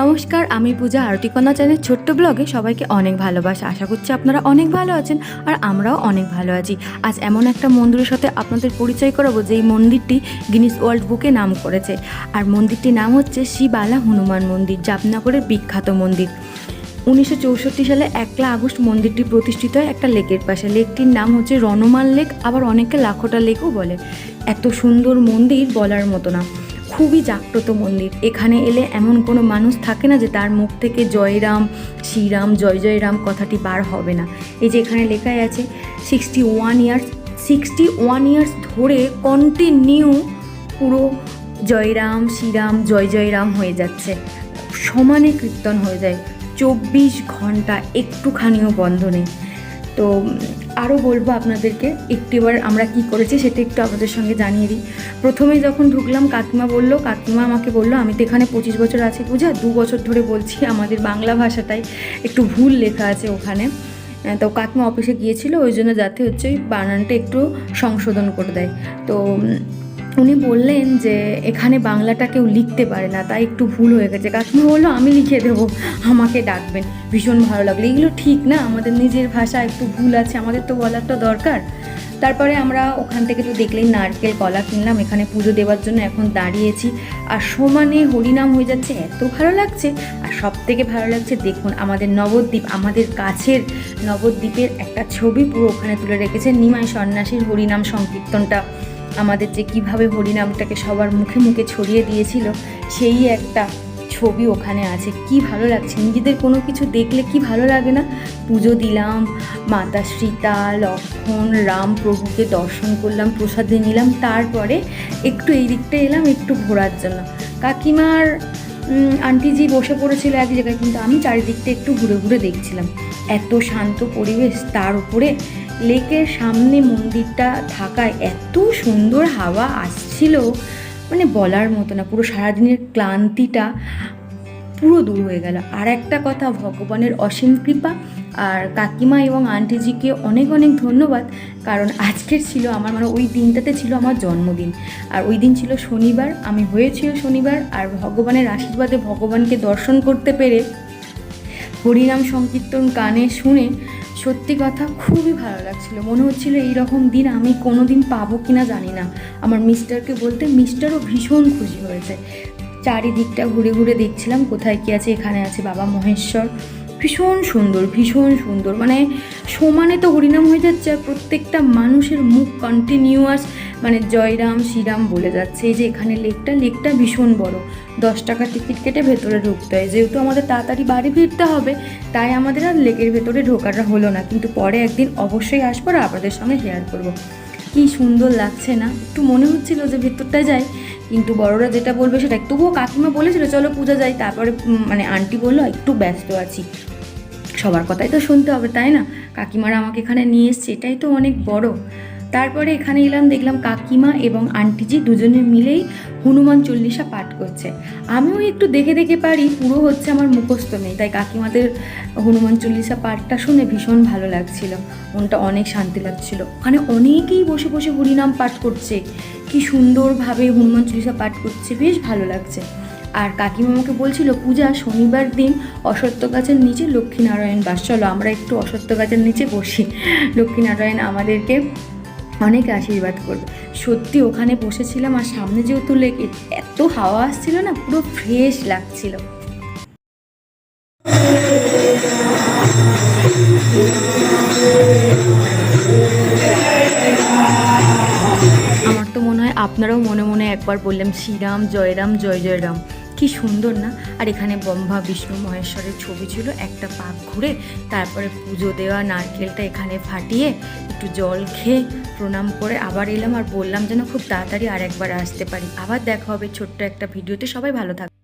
নমস্কার, আমি পূজা আরতিকন্যা চ্যানেল ছোট্ট ব্লগে সবাইকে অনেক ভালোবাসা। আশা করছি আপনারা অনেক ভালো আছেন আর আমরাও অনেক ভালো আছি। আজ এমন একটা মন্দিরের সাথে আপনাদের পরিচয় করাবো যে এই মন্দিরটি গিনিস ওয়ার্ল্ড বুকে নাম করেছে। আর মন্দিরটির নাম হচ্ছে শিবালা হনুমান মন্দির, জাপনগরের বিখ্যাত মন্দির। উনিশশো চৌষট্টি সালে একলা আগস্ট মন্দিরটি প্রতিষ্ঠিত হয় একটা লেকের পাশে। লেকটির নাম হচ্ছে রনমাল লেক, আবার অনেকে লাখোটা লেকও বলে। এত সুন্দর মন্দির বলার মতো না। খুবই জাগ্রত মন্দির। এখানে এলে এমন কোনো মানুষ থাকে না যে তার মুখ থেকে জয়রাম, শ্রীরাম, জয় জয়রাম কথাটি বার হবে না। এই যে এখানে লেখাই আছে, sixty one years, sixty one years ধরে কন্টিনিউ পুরো জয়রাম, শ্রীরাম, জয় জয়রাম হয়ে যাচ্ছে। সমানে কীর্তন হয়ে যায়। চব্বিশ ঘণ্টা একটুখানিও বন্ধ নেই। তো আরও বলব আপনাদেরকে, একটু এবার আমরা কি করেছি সেটা একটু আপনাদের সঙ্গে জানিয়ে দিই। প্রথমে যখন ঢুকলাম, কাকিমা বলল, কাকিমা আমাকে বলল, আমি তো এখানে পঁচিশ বছর আছি পূজা, দু বছর ধরে বলছি আমাদের বাংলা ভাষাটাই একটু ভুল লেখা আছে ওখানে। তো কাকিমা অফিসে গিয়েছিল, ওই জন্য যাতে হচ্ছে ওই বানানটা একটু সংশোধন করে দেয়। তো উনি বললেন যে, এখানে বাংলাটা কেউ লিখতে পারে না, তাই একটু ভুল হয়ে গেছে। কাকিমা বলল, আমি লিখে দেবো, আমাকে ডাকবেন, ভীষণ ভালো লাগল। এগুলো ঠিক না, আমাদের নিজের ভাষা একটু ভুল আছে, আমাদের তো বলার তো দরকার। তারপরে আমরা ওখান থেকে তো দেখলেই নারকেল কলা কিনলাম, এখানে পুজো দেওয়ার জন্য এখন দাঁড়িয়েছি। আর সমানে হরিনাম হয়ে যাচ্ছে, এত ভালো লাগছে। আর সব থেকে ভালো লাগছে, দেখুন, আমাদের নবদ্বীপ, আমাদের কাছের নবদ্বীপের একটা ছবি পুরো ওখানে তুলে রেখেছে, নিমাই সন্ন্যাসীর হরিনাম সংকীর্তনটা। আমাদের যে কীভাবে হরিনামটাকে সবার মুখে মুখে ছড়িয়ে দিয়েছিল, সেই একটা ছবি ওখানে আছে। কি ভালো লাগছে? নিজেদের কোনো কিছু দেখলে কি ভালো লাগে না? পুজো দিলাম, মাতা সীতা, লক্ষ্মণ রাম প্রভুকে দর্শন করলাম, প্রসাদে নিলাম, তারপরে একটু এই দিকটা এলাম, একটু ঘোরার জন্য। কাকিমার আন্টিজি বসে পড়েছিল এক জায়গায়, কিন্তু আমি চারিদিকটা একটু ঘুরে ঘুরে দেখছিলাম। এত শান্ত পরিবেশ, তার উপরে লেকের সামনে মন্দিরটা থাকায় এত সুন্দর হাওয়া আসছিল। মানে বলার মতো না, পুরো সারাদিনের ক্লান্তিটা পুরো দূর হয়ে গেল। আর একটা কথা, ভগবানের অসীম কৃপা। আর কাকিমা এবং আন্টিজিকে অনেক অনেক ধন্যবাদ, কারণ আজকের ছিল আমার মানে ওই দিনটাতে ছিল আমার জন্মদিন। আর ওই দিন ছিল শনিবার, আমি হয়েছিল শনিবার। আর ভগবানের আশীর্বাদে ভগবানকে দর্শন করতে পেরে হরিনাম সংকীর্তন গানে শুনে সত্যি কথা খুবই ভালো লাগছিল। মনে হচ্ছিল এইরকম দিন আমি কোনো দিন পাবো কি না জানি না। আমার মিস্টারকে বলতে মিস্টারও ভীষণ খুশি হয়েছে। চারিদিকটা ঘুরে ঘুরে দেখছিলাম কোথায় কী আছে, এখানে আছে বাবা মহেশ্বর। ভীষণ সুন্দর ভীষণ সুন্দর। মানে সমানে তো হরিনাম হয়ে যাচ্ছে আর প্রত্যেকটা মানুষের মুখ কন্টিনিউয়াস মানে জয়রাম, শ্রীরাম বলে যাচ্ছে, এই যে এখানে লেকটা লেকটা ভীষণ বড়। দশ টাকা টিকিট কেটে ভেতরে ঢুকতে হয়। যেহেতু আমাদের তাড়াতাড়ি বাড়ি ফিরতে হবে, তাই আমাদের আর লেকের ভেতরে ঢোকাটা হলো না। কিন্তু পরে একদিন অবশ্যই আসব আর আপনাদের সঙ্গে শেয়ার করব। কি সুন্দর লাগছে না? একটু মনে হচ্ছিল যে ভেতরটায় যাই, কিন্তু বড়রা যেটা বলবে সেটা তবুও কাকিমা বলেছিল, চলো পূজা যাই। তারপরে মানে আন্টি বলল, একটু ব্যস্ত আছি। সবার কথাই তো শুনতে হবে, তাই না? কাকিমারা আমাকে এখানে নিয়ে এসছে, এটাই তো অনেক বড়। তারপরে এখানে এলাম, দেখলাম কাকিমা এবং আন্টিজি দুজনে মিলেই হনুমান চল্লিশা পাঠ করছে। আমিও একটু দেখে দেখে পারি, পুরো হচ্ছে আমার মুখস্থ নেই, তাই কাকিমাদের হনুমান চল্লিশা পাঠটা শুনে ভীষণ ভালো লাগছিল, মনটা অনেক শান্তি লাগছিল। ওখানে অনেকেই বসে বসে হরিনাম পাঠ করছে, কি সুন্দরভাবে হনুমান চল্লিশা পাঠ করছে, বেশ ভালো লাগছে। আর কাকিমা আমাকে বলছিল, পূজা, শনিবার দিন অসত্য গাছের নিচে লক্ষ্মীনারায়ণ বাস। চলো আমরা একটু অসত্য গাছের নিচে বসি, লক্ষ্মীনারায়ণ আমাদেরকে অনেক আশীর্বাদ করবে। সত্যি ওখানে বসেছিলাম আর সামনে যেহেতু লেক এত হাওয়া আসছিল না, পুরো ফ্রেশ লাগছিল। আমার তো মনে হয় আপনারাও মনে মনে একবার বললাম শ্রীরাম, জয়রাম, জয় জয়রাম। কি সুন্দর না? আর এখানে ব্রহ্মা, বিষ্ণু, মহেশ্বরের ছবি ছিল, একটা পাক ঘুরে তারপরে পুজো দেওয়া, নারকেলটা এখানে ফাটিয়ে একটু জল খেয়ে প্রণাম করে আবার এলাম আর বললাম যেন খুব তাড়াতাড়ি আর একবার আসতে পারি। আবার দেখা হবে ছোট্ট একটা ভিডিওতে। সবাই ভালো থাকবে